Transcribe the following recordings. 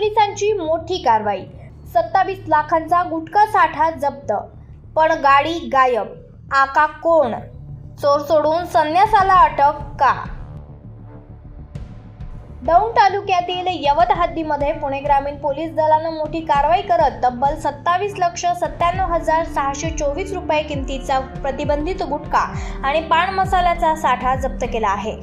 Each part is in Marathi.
पोलिसांची मोठी कारवाई. सत्तावीस लाखांचा गुटखा साठा जप्त. पण गाडी गायब. आका कोण? चोर सोडून संन्यासाला अटक का? दौंड तालुक्यातील यवत हद्दीमध्ये पुणे ग्रामीण पोलीस दलानं मोठी कारवाई करत तब्बल सत्तावीस लक्ष सत्त्याण्णव हजार सहाशे चोवीस रुपये किमतीचा प्रतिबंधित गुटखा आणि पान मसाल्याचा साठा जप्त केला आहे.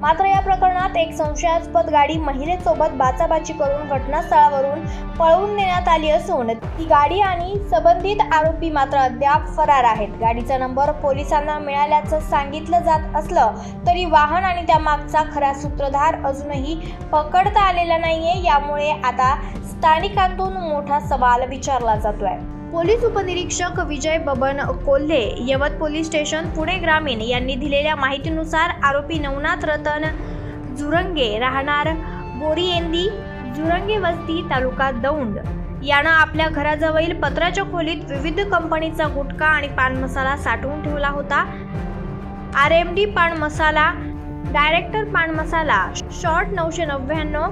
मात्र या प्रकरणात एक संशयास्पद गाडी महिलेसोबत बाचाबाची करून घटनास्थळावरून पळवून नेण्यात आली असून ती गाडी आणि संबंधित आरोपी मात्र अद्याप फरार आहेत. गाडीचा नंबर पोलिसांना मिळाल्याचं सांगितलं जात असलं तरी वाहन आणि त्यामागचा खरा सूत्रधार अजूनही पकडता आलेला नाहीये. यामुळे आता स्थानिकांतून मोठा सवाल विचारला जातोय. पोलीस उपनिरीक्षक विजय बबन कोल्हे यवत पोलीस स्टेशन पुणे ग्रामीण यांनी दिलेल्या माहितीनुसार आरोपी नवनाथ रतन जुरंगे राहणार बोरीएंदी जुरंगे वस्ती तालुका दौंड. यानं आपल्या घराजवळील पत्राच्या खोलीत विविध कंपनीचा गुटखा आणि पान मसाला साठवून ठेवला होता. आर एम डी पान मसाला डायरेक्टर पान मसाला शॉर्ट नऊशे नव्याण्णव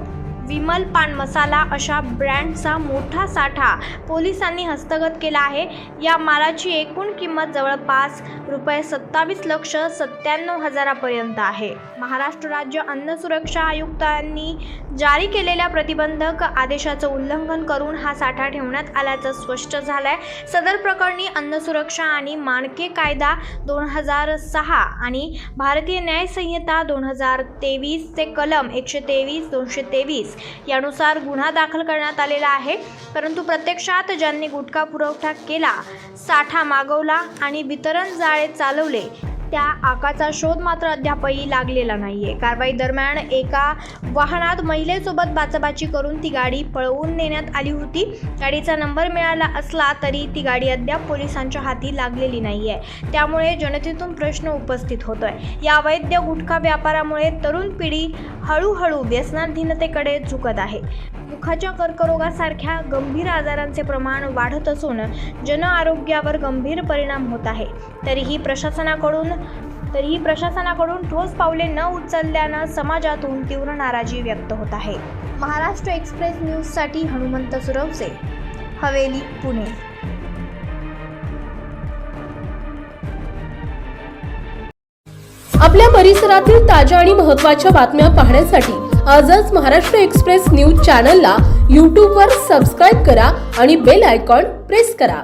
विमल पान मसाला अशा ब्रँडचा मोठा साठा पोलिसांनी हस्तगत केला आहे. या मालाची एकूण किंमत जवळपास रुपये सत्तावीस लक्ष सत्त्याण्णव हजारापर्यंत आहे. महाराष्ट्र राज्य अन्न सुरक्षा आयुक्तांनी जारी केलेल्या प्रतिबंधक आदेशाचं उल्लंघन करून हा साठा ठेवण्यात आल्याचं स्पष्ट झालंय. सदर प्रकरणी अन्न सुरक्षा आणि मानके कायदा दोन हजार सहा आणि भारतीय न्यायसंहिता दोन हजार तेवीसचे कलम एकशे तेवीस दोनशे तेवीस यानुसार गुन्हा दाखल करण्यात आलेला आहे. परंतु प्रत्यक्षात ज्यांनी गुटखा पुरवठा केला साठा मागवला आणि वितरण जाळे चालवले त्या आकाचा शोध मात्र अद्यापही लागलेला नाहीये. कारवाई दरम्यान एका वाहनात महिलेसोबत बाचाबाची करून ती गाडी पळवून नेण्यात आली होती. गाडीचा नंबर मिळाला असला तरी ती गाडी अद्याप पोलिसांच्या हाती लागलेली नाहीये. त्यामुळे जनतेतून प्रश्न उपस्थित होतोय. या अवैध गुटखा व्यापारामुळे तरुण पिढी हळूहळू व्यसनाधीनतेकडे झुकत आहे. मुखाच्या कर्करोगासारख्या गंभीर आजारांचे प्रमाण वाढत असून जन आरोग्यावर गंभीर परिणाम होत आहे. तरीही प्रशासनाकडून तरीही प्रशासनाकडून ठोस पावले न उचलल्यानं समाजातून तीव्र नाराजी व्यक्त होत आहे. महाराष्ट्र एक्सप्रेस न्यूजसाठी हनुमंत सुरवसे हवेली पुणे. आपल्या परिसरातील ताज्या आणि महत्त्वाच्या बातम्या पाहण्यासाठी आजच महाराष्ट्र एक्सप्रेस न्यूज चॅनलला यूट्यूबवर सबस्क्राईब करा आणि बेल आयकॉन प्रेस करा.